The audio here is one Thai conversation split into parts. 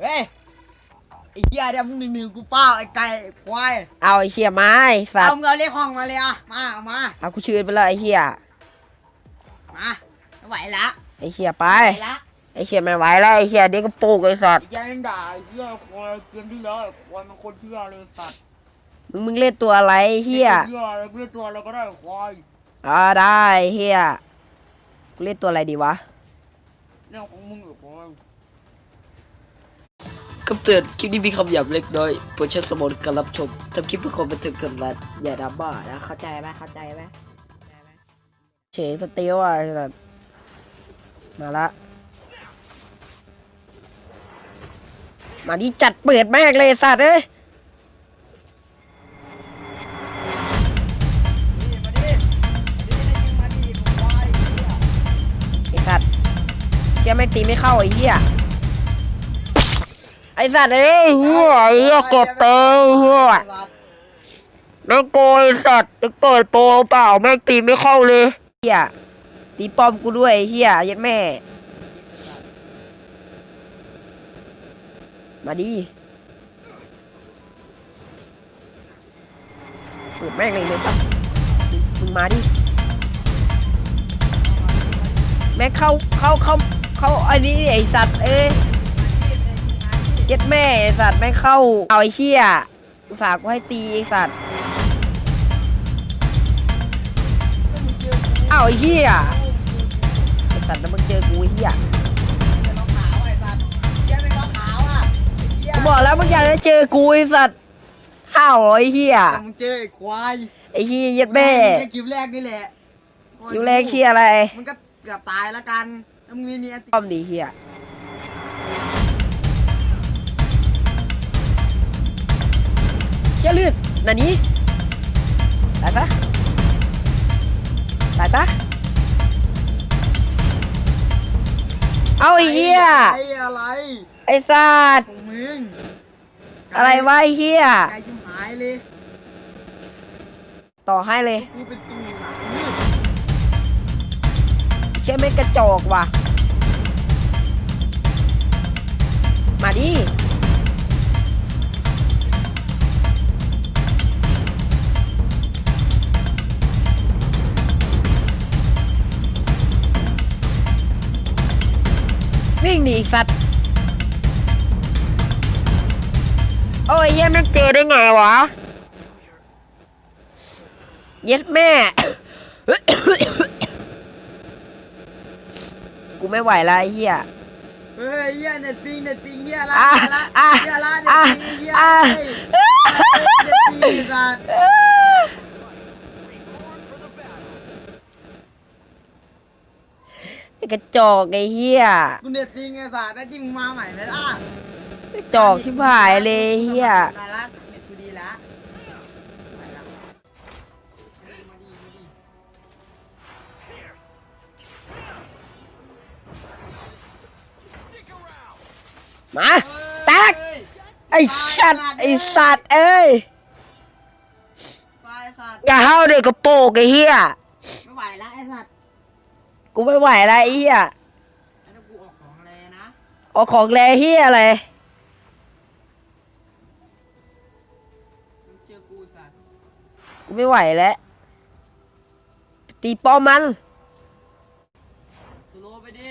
เฮ้ยไอ้เหี้ยเดี๋ยวมึงหนึ่งหนึ่งกูเป้าไอ้ไก่ควายเอาไอ้เหี้ยไม้สัตเอาว์เงินเรียกห้องมาเลยอะมาเอามาเอากูชื่อไปเลยไอ้เหี้ยมาไม่ไหวละไอ้เหี้ยไปไหวละไอ้เหี้ยไม่ไหวแล้วไอ้เหี้ยเด็กกระปุกไอ้สัตว์ไอ้เหี้ยยังด่าไอ้เหี้ยควายเกมที่แล้วไอ้ควายมันคนเหี้ยเลยสัตว์มึงมึงเล่นตัวอะไรไอ้เหี้ยเหี้ยอะไรกูเรียกตัวอะไรก็ได้ควายอ่าได้ไอ้เหี้ยกูเล่นตัวอะไรดีวะเรื่องของมึงเหรอ คำเตือนคลิปนี้มีคำหยาบเล็กน้อยโปรดใช้สมองการรับชมทำคลิปเพื่อความบันเทิงเกินรัดอย่าดราม่านะเข้าใจไหมเข้าใจไหมเฉยสเตียวอะแบบมาละ มาดิจัดเปิดแม่งเลยสัตว์เอ้ยไอสัตว์เชี่ยไม่งตีไม่เข้าไอ้เหี้ย อสัตว์เอ้ยหี้ยไอ้เหี้ยก็บเตะเหี้ยแม่งโกยสัตว์จะเกิดโปรเปล่าแม่งตีไม่เข้าเลยเฮียตีป้อมกูด้วยเฮียยัดแม่ มาดิเปิดแม่งเลยเลยสัตว์มึงมาดิแม่เข้าเข้าเข้าเข้าอันนี้ไอสัตว์เอ้ เย็ดแม่ไอสัตว์แม่งเข้า เอาไอเชี่ยอุตส่าห์กูให้ตีไอสัตว์อ้าวไอ้เหี้ยไอ้สัตว์แล้วมึงเจอกูไอ้เหี้ยเป็นรองเท้าไอ้สัตว์แกเป็นรองเท้าอะไอ้เหี้ยกูบอกแล้วมึงอยากจะเจอกูไอ้สัตว์ห้าวไอ้เหี้ยแต่มึงเจอไอ้ควายไอ้เหี้ยเย็ดแม่แค่คลิปแรกนี่แหละคิวแรกเหี้ยอะไร มันก็เกือบตายแล้วกันแล้วมึงไม่มีอันติป้อมดีเหี้ย เชี่ยลืดนันนี้ตายซะตายซะเอาไอ้เหี้ยไอ้อะไรไอ้สัตว์ของมึงอะไรวะไอ้เหี้ยไก่ชิมหายเลยต่อให้เลยกูเป็นตูหลังมืดเชื่อไม่กระจอกว่ะมาดิ วิ่งหนีสัตว์ โอ้ยเหี้ย็มันเจอได้ไงวะ เย็ดแม่ กูไม่ไหวล้วไอ้เหี้ย เฮ้ยเหี้ยเน็ตปิงเน็ตปิงเหี้ยละเหี้ยละอะเหี้ยละเน็อะตปิงเหี้ยอะเฮ้ยเน็ตปิงสัตว์ ไอ้ กระจอกไอ้เหี้ยกูเน็ตปิงไอ้สัตว์แล้วจิ้มงมาใหม่ไหมล่ะกระจอกที่ผายเลยไอ้เหี้ยมาละเน็ตกูดีละไปละมาดีมาดีมาดีมาแตกไอ้สัตว์ไอ้สัตว์เอ้ยไปไอ้สัตว์อย่าเข้าเด็กกระโปรงไอ้เหี้ย กูไม่ไหวแล้วไอ้เหี้ยแล้วกูออกของเลยนะเอาของแรเหี้ยอะไร มึงเจอกูไอ้สัตว์กูไม่ไหวแล้ว ตีป้อมมัน สโลว์ไปดิ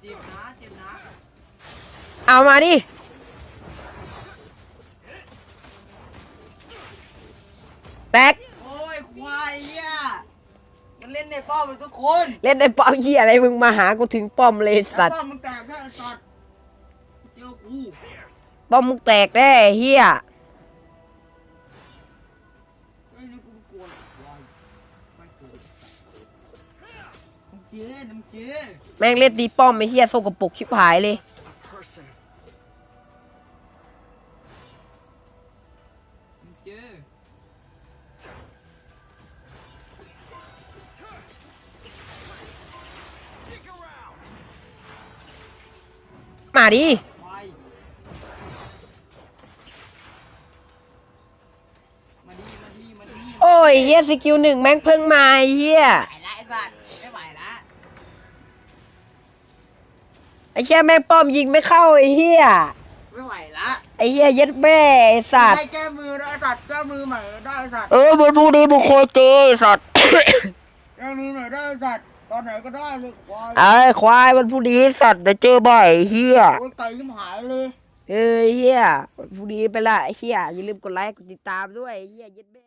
เจ็บนะเจ็บนะเอามาดิ แตก โอ้ยควายเหี้ยมันเล่น ในป้อมมันทุกคนเล่นในป้อมเหี้ยอะไรมึงมาหากูถึงป้อมเลยสัตว์ป้อมมึงแตกได้ไอ้สัตว์เจอกูป้อมมึงแตกแน่ไอ้เหี้ยไอ้นี่กูไม่กลัวหรอกควายไม่กลัวน้ำเจ๊น้ำเจ๊แม่งเล่นตีป้อมไอ้เหี้ยโซกระปุกชิบหายเลยน้ำเจ๊ ดิควายมาดีมาดีมาดีโอ้ยเฮียสกิลหนึ่งแม่งเพิ่งมาไอ้เฮียไหวละไอ้สัตว์ไม่ไหวละไอ้เหี้ยแม่งป้อมยิงไม่เข้าไอ้เหี้ยไม่ไหวละไอ้เหี้ยเย็ดแม่ไอ้สัตว์ให้แก้มือได้สัตว์แก้มือใหม่ได้สัตว์เออมันพูดดีมึงโคตรเจอไอ้สัตว์แก้มือใหม่ได้สัตว์ต อนไหนก็ได้เลยควายไอ้ควายมันพูดดีไอ้สัตว์เดี๋ยวเจอบ่อยไอ้เหี้ยโอ้ยไก่ยิ้มหายเลย เออไอ้เหี้ยมันพูดดีไปละไอ้เหี้ยอย่าลืมกดไลค์กดติดตามด้วยไอ้เหี้ยเย็ดแม่